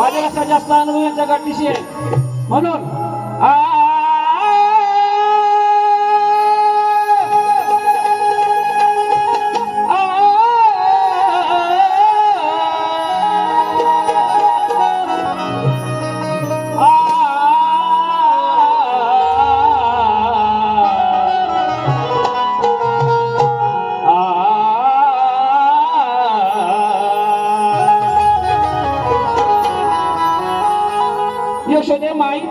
माझ्यापेक्षा जास्त अनुभव यांच्या गाठीशी आहे. म्हणून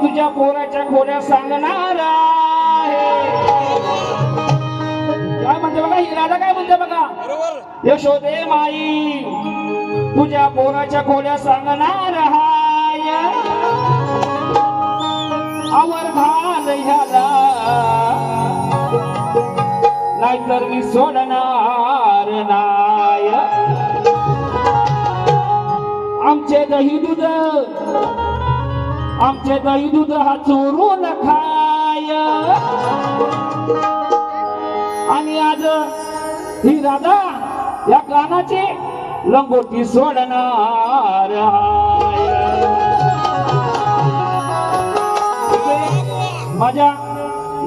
तुझ्या पोराच्या खोड्या सांगणार आहे. काय म्हणते बघा ही राधा काय म्हणते बघा? यशोदे माई तुझ्या पोराच्या खोड्या सांगणार हाय आवर घाल ह्याला. नाहीतर मी सोडणार नाय आमचे दही दूध आमचे दही दूध हा चोरून खाय. आणि आज ही राधा या कानाची लंगोटी सोडणार माझ्या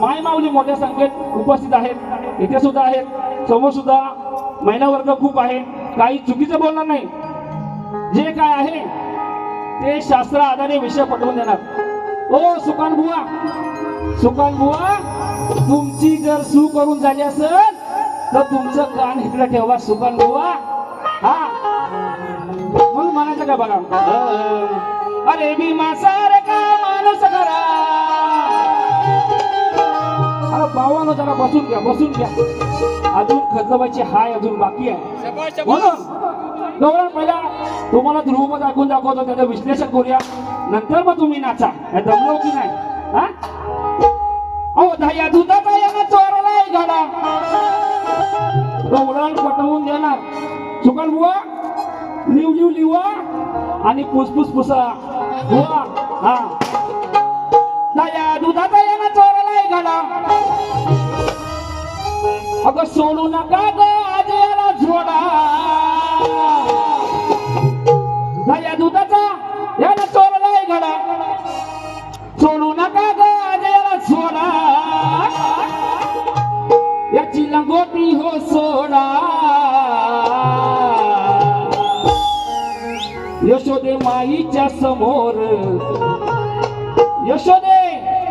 माय माऊली मोठ्या संख्येत उपस्थित आहेत. इथे सुद्धा आहेत. समोर सुद्धा महिला वर्ग खूप आहे. काही चुकीचं बोलणार नाही. जे काय आहे ते शास्त्र आधारे विषय पटवून देणार. ओ सुकान बुवा. सुकान बुवा तुमची जर सू करून झाली असेल तर तुमचं कान इकडे ठेवा सुकान बुवा. हा. म्हणून म्हणायचं का बघा अरे मी मासार का माणूस करा? अरे भावानो जरा बसून घ्या बसून घ्या. अजून खतबाची हाय अजून बाकी आहे. म्हणून गौरव पहिला तुम्हाला ध्रुव दाखवून दाखवतो त्याचं विश्लेषण करूया. नंतर मग तुम्ही नाचा. हे दमलो की नाही? हा? अहो दह्या दुधाचा यानं चोरलाय गाडा. गौरण पटवून देणार. चुकल बुवा लिव लिव लिवा आणि पुसपुस पुसा. बुवा हा. दया दुधाचा यानं चोरलाय गाडा. अगं सोडू नका ग आज याला झोडा या दुधाचा याला चोरलाय घडा सोडू नका ग आज याला सोडा. याची लंगोटी हो सोडा. यशोदे माईच्या समोर यशोदे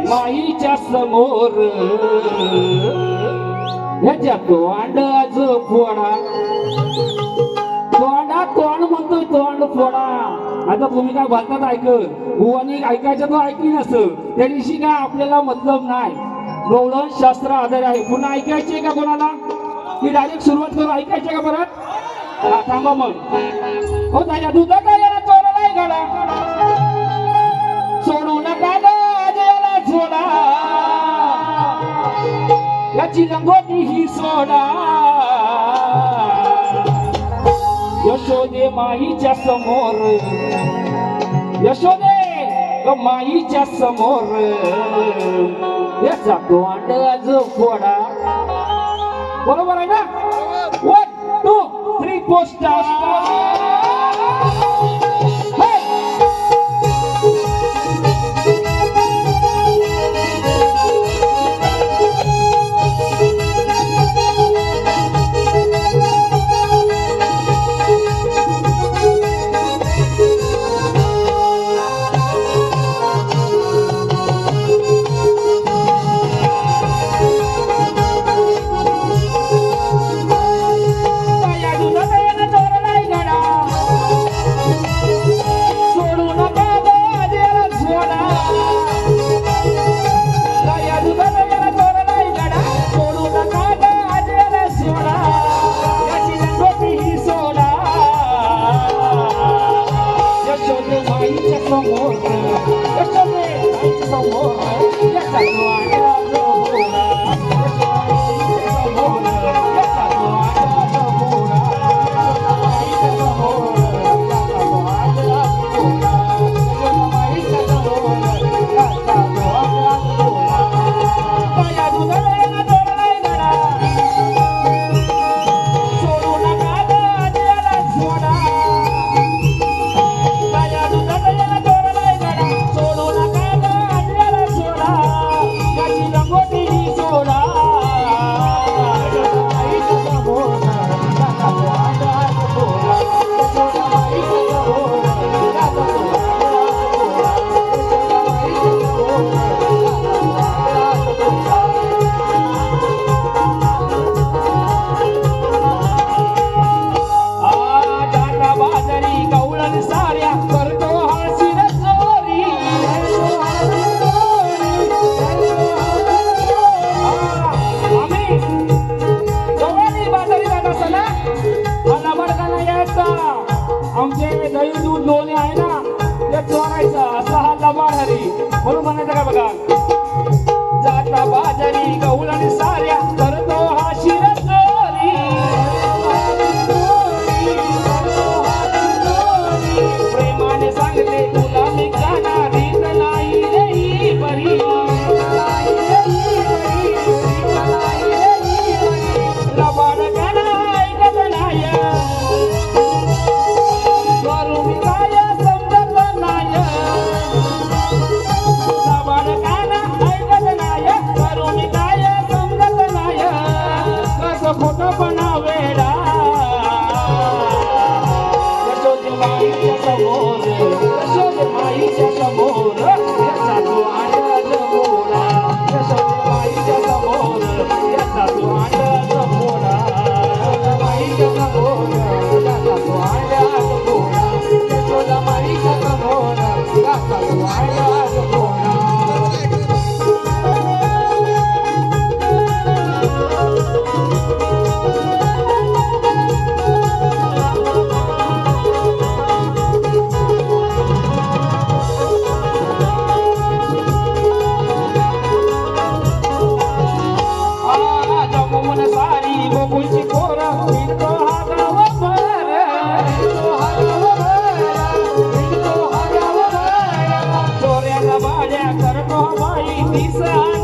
माईच्या समोर. ह्याच्या तोंड आज फोडा. आता भूमिका भारतात ऐकत? ऐक ऐकायचं तो ऐकली नसतं. त्या दिवशी काय आपल्याला मतलब नाही. गौडन शास्त्र आधार आहे. पुन्हा ऐकायचे का कोणाला? मी डायरेक्ट सुरुवात करू. ऐकायचे का परत? थांबा मग. हो त्याच्या दुधा काय याला चोरलाय सोडू नका ग सोडा. याची लंगोटी ही सोडा. यशोदे माईच्या समोर. यशोदे ग माईच्या समोर. याचा तोंड आज फोडा. बरोबर आहे ना? One two three four saiu do Wanita.